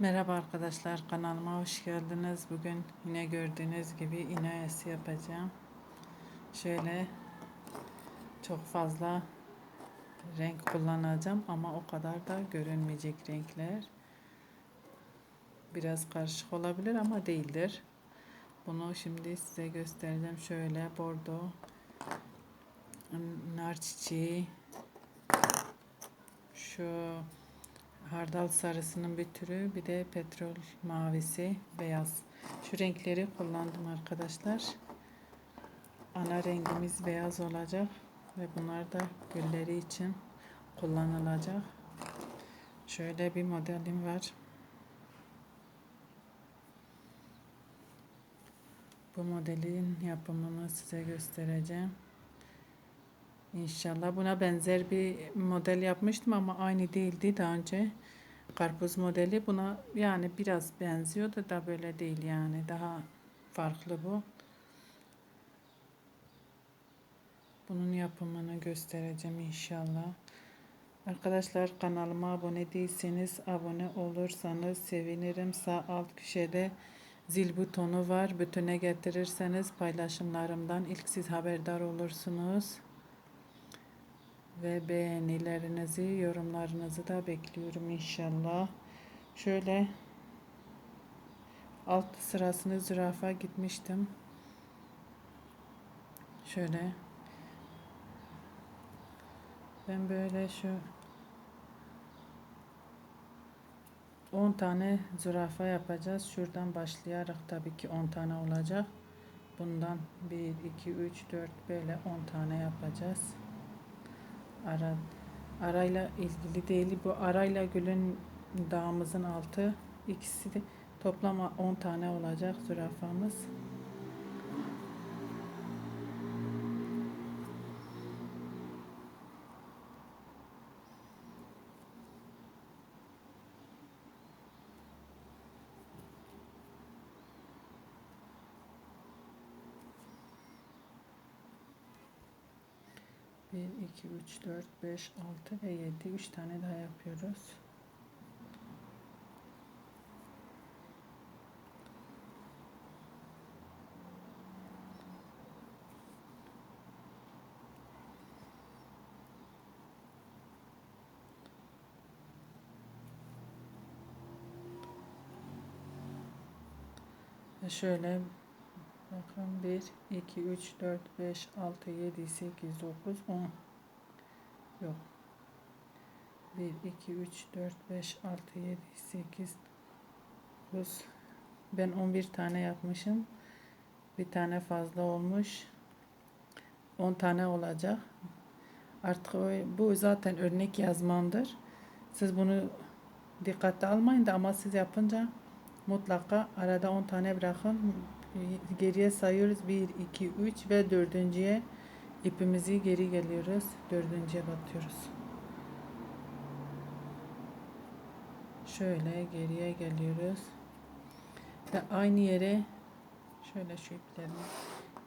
Merhaba arkadaşlar kanalıma hoş geldiniz. Bugün yine gördüğünüz gibi oyası yapacağım. Şöyle çok fazla renk kullanacağım ama o kadar da görünmeyecek renkler. Biraz karışık olabilir ama değildir. Bunu şimdi size göstereceğim. Şöyle bordo, nar çiçeği, şu hardal sarısının bir türü bir de petrol mavisi beyaz. Şu renkleri kullandım arkadaşlar. Ana rengimiz beyaz olacak ve bunlar da gülleri için kullanılacak. Şöyle bir modelim var. Bu modelin yapımını size göstereceğim İnşallah buna benzer bir model yapmıştım ama aynı değildi daha önce. Karpuz modeli buna yani biraz benziyor da da böyle değil yani daha farklı bu. Bunun yapımını göstereceğim inşallah. Arkadaşlar kanalıma abone değilseniz abone olursanız sevinirim. Sağ alt köşede zil butonu var. Bütüne getirirseniz paylaşımlarımdan ilk siz haberdar olursunuz ve beğenilerinizi, yorumlarınızı da bekliyorum inşallah. Şöyle alt sırasını zürafa gitmiştim. Şöyle ben böyle şu 10 tane zürafa yapacağız. Şuradan başlayarak tabii ki 10 tane olacak. Bundan 1, 2, 3, 4 böyle 10 tane yapacağız ara arayla ilgili değil. Bu arayla gülün dağımızın altı ikisi de toplam 10 tane olacak zürafamız. Bir, iki, üç, dört, beş, altı ve yedi. Üç tane daha yapıyoruz. Şöyle Bakın 1, 2, 3, 4, 5, 6, 7, 8, 9, 10. Yok. 1, 2, 3, 4, 5, 6, 7, 8, 9. Ben 11 tane yapmışım. Bir tane fazla olmuş. 10 tane olacak. Artık bu zaten örnek yazmandır. Siz bunu dikkate almayın da ama siz yapınca mutlaka arada 10 tane bırakın geriye sayıyoruz. 1 2 3 ve dördüncüye ipimizi geri geliyoruz. Dördüncüye batıyoruz. Şöyle geriye geliyoruz. Ve aynı yere şöyle şu iplerimi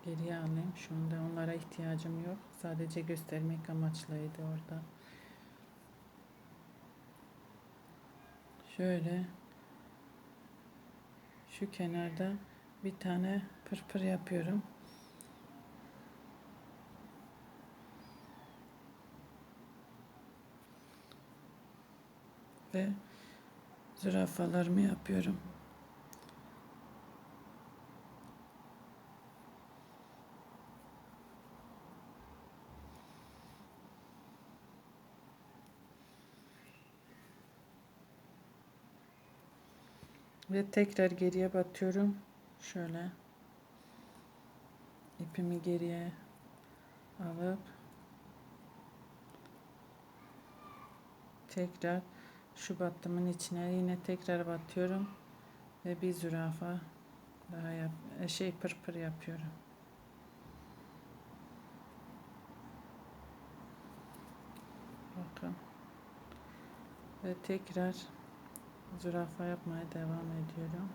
geriye alayım. Şunda onlara ihtiyacım yok. Sadece göstermek amaçlıydı orada. Şöyle şu kenarda bir tane pırpır yapıyorum. Ve zürafalarımı yapıyorum. Ve tekrar geriye batıyorum şöyle ipimi geriye alıp tekrar şu battımın içine yine tekrar batıyorum ve bir zürafa daha yap e, şey pırpır yapıyorum. Bakın. Ve tekrar zürafa yapmaya devam ediyorum.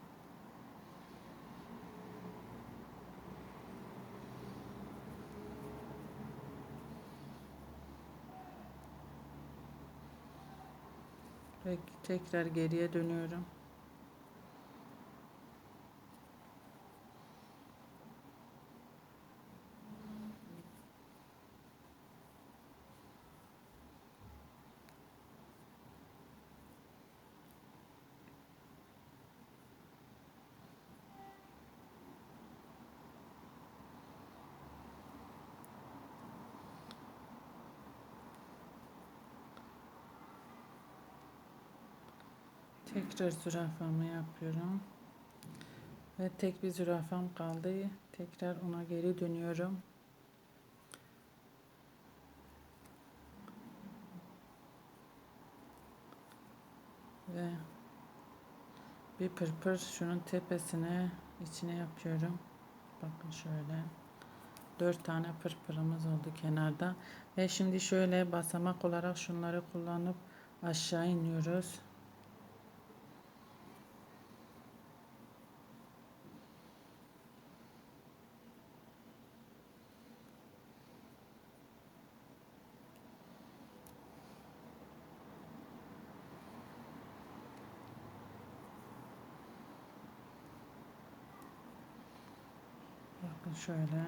Ve tekrar geriye dönüyorum. Tekrar zürafamı yapıyorum. Ve tek bir zürafam kaldı. Tekrar ona geri dönüyorum. Ve bir pırpır şunun tepesine içine yapıyorum. Bakın şöyle. Dört tane pırpırımız oldu kenarda. Ve şimdi şöyle basamak olarak şunları kullanıp aşağı iniyoruz. Bakın şöyle.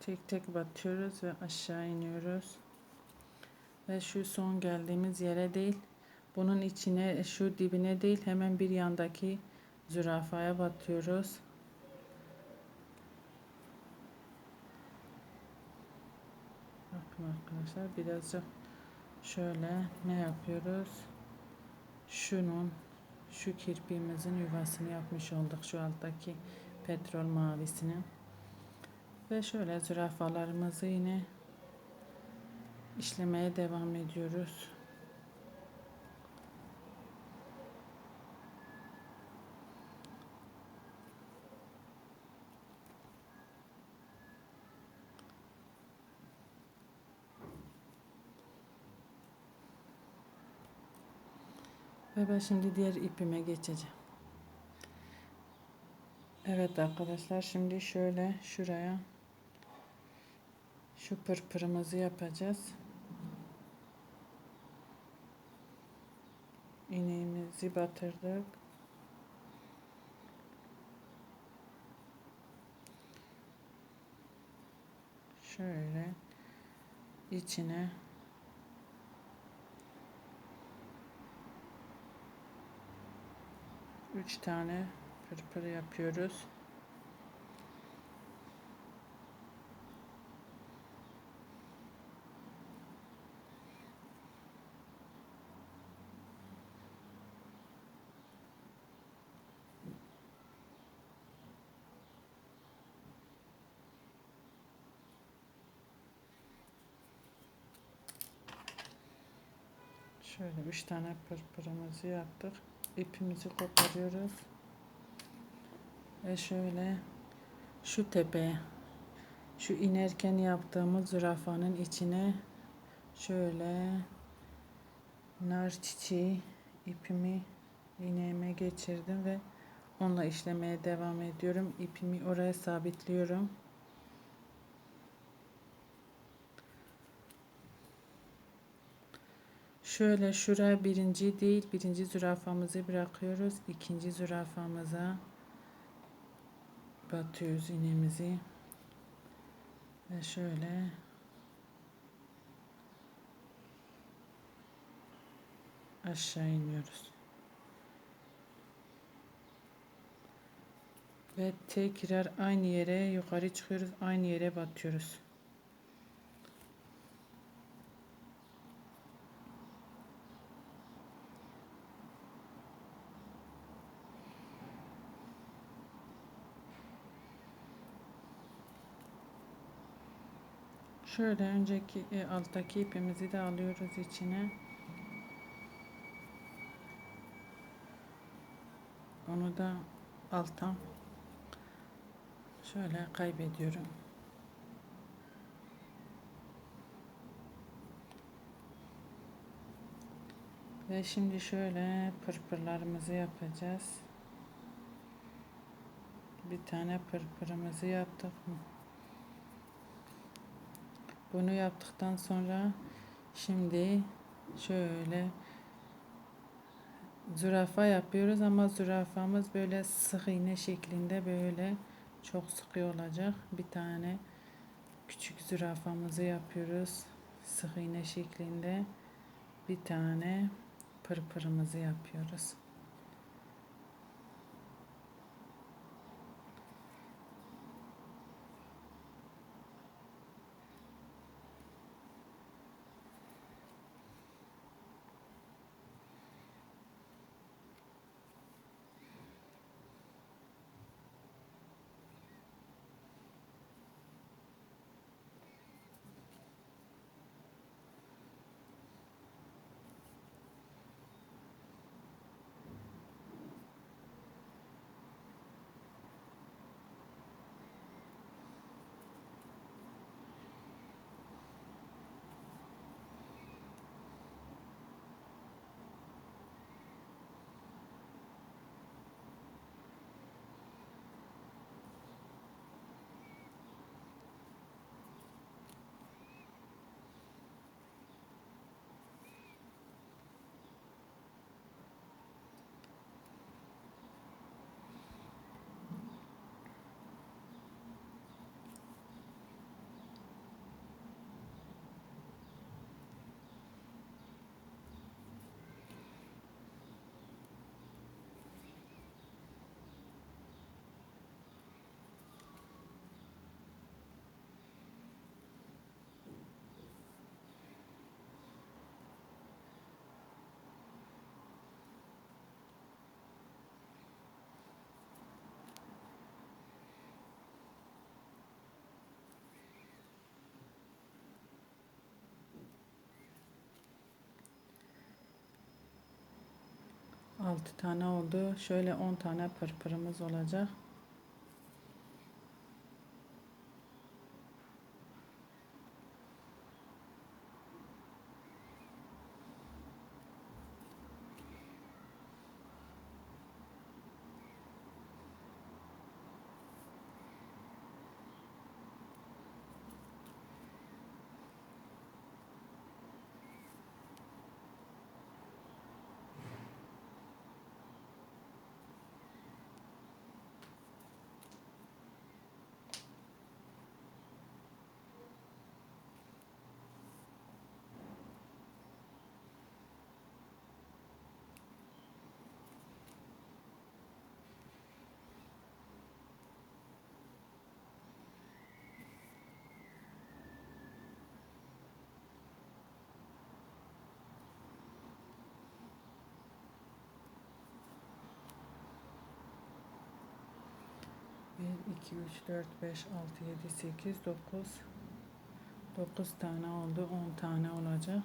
Tek tek batıyoruz ve aşağı iniyoruz. Ve şu son geldiğimiz yere değil, bunun içine, şu dibine değil, hemen bir yandaki zürafaya batıyoruz. Bakın arkadaşlar birazcık şöyle ne yapıyoruz? Şunun şu kirpiğimizin yuvasını yapmış olduk şu alttaki petrol mavisini. Ve şöyle zürafalarımızı yine işlemeye devam ediyoruz. Ve ben şimdi diğer ipime geçeceğim. Evet arkadaşlar şimdi şöyle şuraya şu pırpırımızı yapacağız. İğneğimizi batırdık. Şöyle içine üç tane pırpır yapıyoruz. Şöyle üç tane pırpırımızı yaptık. İpimizi koparıyoruz. Ve şöyle şu tepeye şu inerken yaptığımız zürafanın içine şöyle nar çiçeği ipimi iğneme geçirdim ve onunla işlemeye devam ediyorum. İpimi oraya sabitliyorum. Şöyle şuraya birinci değil birinci zürafamızı bırakıyoruz. ikinci zürafamıza batıyoruz iğnemizi. Ve şöyle aşağı iniyoruz. Ve tekrar aynı yere yukarı çıkıyoruz. Aynı yere batıyoruz. Şöyle önceki e, alttaki ipimizi de alıyoruz içine. Onu da alttan şöyle kaybediyorum. Ve şimdi şöyle pırpırlarımızı yapacağız. Bir tane pırpırımızı yaptık mı? Bunu yaptıktan sonra şimdi şöyle zürafa yapıyoruz ama zürafamız böyle sık iğne şeklinde böyle çok sıkı olacak. Bir tane küçük zürafamızı yapıyoruz. Sık iğne şeklinde bir tane pırpırımızı yapıyoruz. 6 tane oldu. Şöyle 10 tane pırpırımız olacak. Bir, iki, üç, dört, beş, altı, yedi, sekiz, dokuz. Dokuz tane oldu. On tane olacak.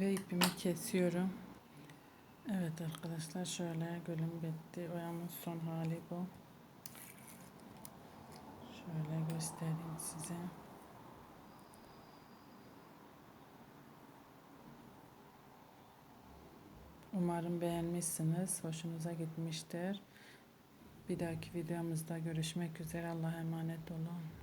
Ve ipimi kesiyorum. Evet arkadaşlar şöyle gülüm bitti. Oyamın son hali bu. Şöyle göstereyim size. Umarım beğenmişsiniz. Hoşunuza gitmiştir. Bir dahaki videomuzda görüşmek üzere. Allah'a emanet olun.